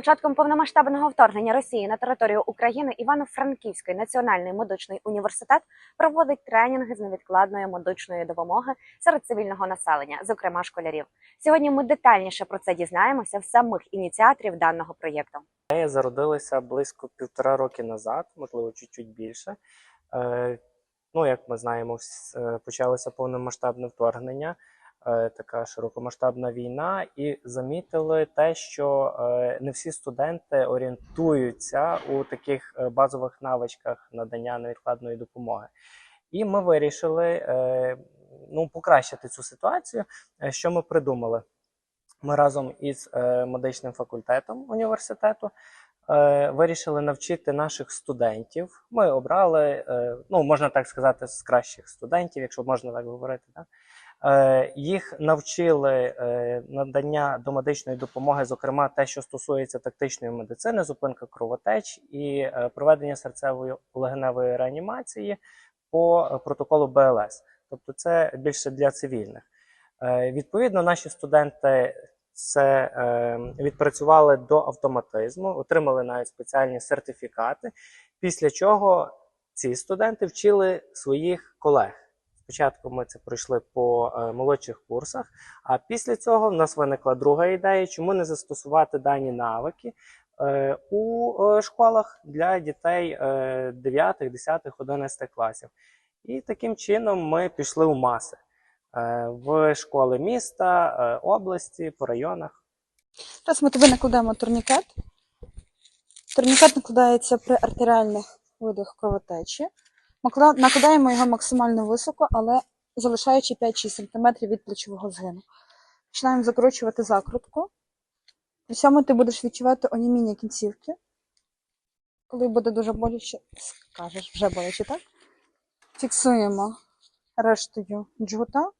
початком повномасштабного вторгнення Росії на територію України Івано-Франківський національний медичний університет проводить тренінги з невідкладної медичної допомоги серед цивільного населення, зокрема школярів. Сьогодні ми детальніше про це дізнаємося в самих ініціаторів даного проєкту. Ідея зародилася близько півтора роки назад, можливо, чуть-чуть більше. Е, ну, як ми знаємо, е, почалося повномасштабне вторгнення, така широкомасштабна війна, і замітили те, що е, не всі студенти орієнтуються у таких е, базових навичках надання невідкладної допомоги. І ми вирішили е, ну, покращити цю ситуацію. Е, Що ми придумали? Ми разом із е, медичним факультетом університету е, вирішили навчити наших студентів. Ми обрали, е, ну можна так сказати, з кращих студентів, якщо можна так говорити. Да? Е, їх навчили е, надання домедичної допомоги, зокрема те, що стосується тактичної медицини, зупинка кровотеч і е, проведення серцевої легеневої реанімації по протоколу БЛС. Тобто, це більше для цивільних. Відповідно, наші студенти це відпрацювали до автоматизму, отримали навіть спеціальні сертифікати. Після чого ці студенти вчили своїх колег. Спочатку ми це пройшли по е, молодших курсах, а після цього в нас виникла друга ідея, чому не застосувати дані навики е, у е, школах для дітей е, 9, 10, 11 класів. І таким чином ми пішли у маси в школи міста, області, по районах. Зараз ми тобі накладемо турнікет. Турнікет накладається при артеріальних видах кровотечі. Накладаємо його максимально високо, але залишаючи 5-6 см від плечового згину. Починаємо закручувати закрутку. При цьому ти будеш відчувати оніміння кінцівки. Коли буде дуже боляче, скажеш, вже боляче, так? Фіксуємо рештою джгута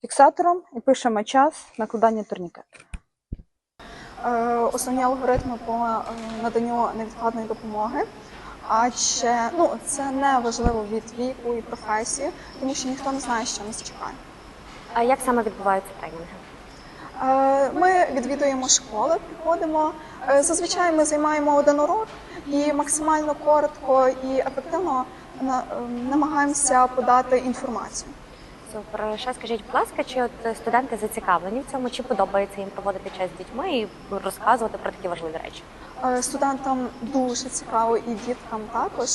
фіксатором і пишемо час накладання турнікету. Основні алгоритми по е, наданню невідкладної допомоги. А ще ну це не важливо від віку і професії, тому що ніхто не знає, що нас чекає. А як саме відбуваються тренінги? Е, Ми відвідуємо школи, приходимо. Е, Зазвичай ми займаємо один урок і максимально коротко і ефективно е, намагаємося подати інформацію. Супер. Ще скажіть, будь ласка, чи от студенти зацікавлені в цьому, чи подобається їм проводити час з дітьми і розказувати про такі важливі речі? Е, Студентам дуже цікаво і діткам також.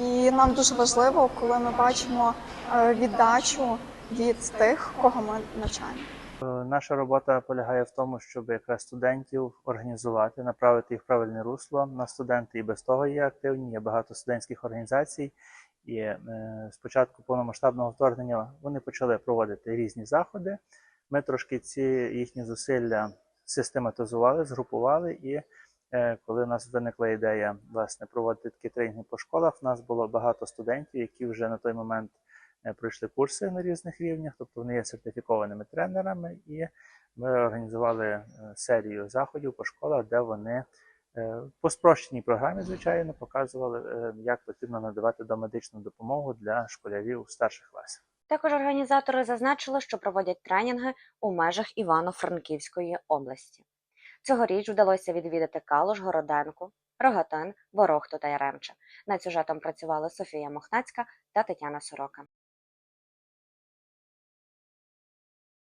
І нам дуже важливо, коли ми бачимо е, віддачу від тих, кого ми навчаємо. Е, Наша робота полягає в тому, щоб якраз студентів організувати, направити їх в правильне русло. На студенти і без того є активні, є багато студентських організацій. І е, з початку повномасштабного вторгнення вони почали проводити різні заходи. Ми трошки ці їхні зусилля систематизували, згрупували. І е, коли у нас виникла ідея власне проводити такі тренінги по школах, у нас було багато студентів, які вже на той момент пройшли курси на різних рівнях, тобто вони є сертифікованими тренерами, і ми організували е, серію заходів по школах, де вони е, по спрощеній програмі, звичайно, показували, е, як потрібно надавати домедичну допомогу для школярів старших класів. Також організатори зазначили, що проводять тренінги у межах Івано-Франківської області. Цьогоріч вдалося відвідати Калуш, Городенку, Рогатин, Ворохту та Яремче. Над сюжетом працювали Софія Мохнацька та Тетяна Сорока.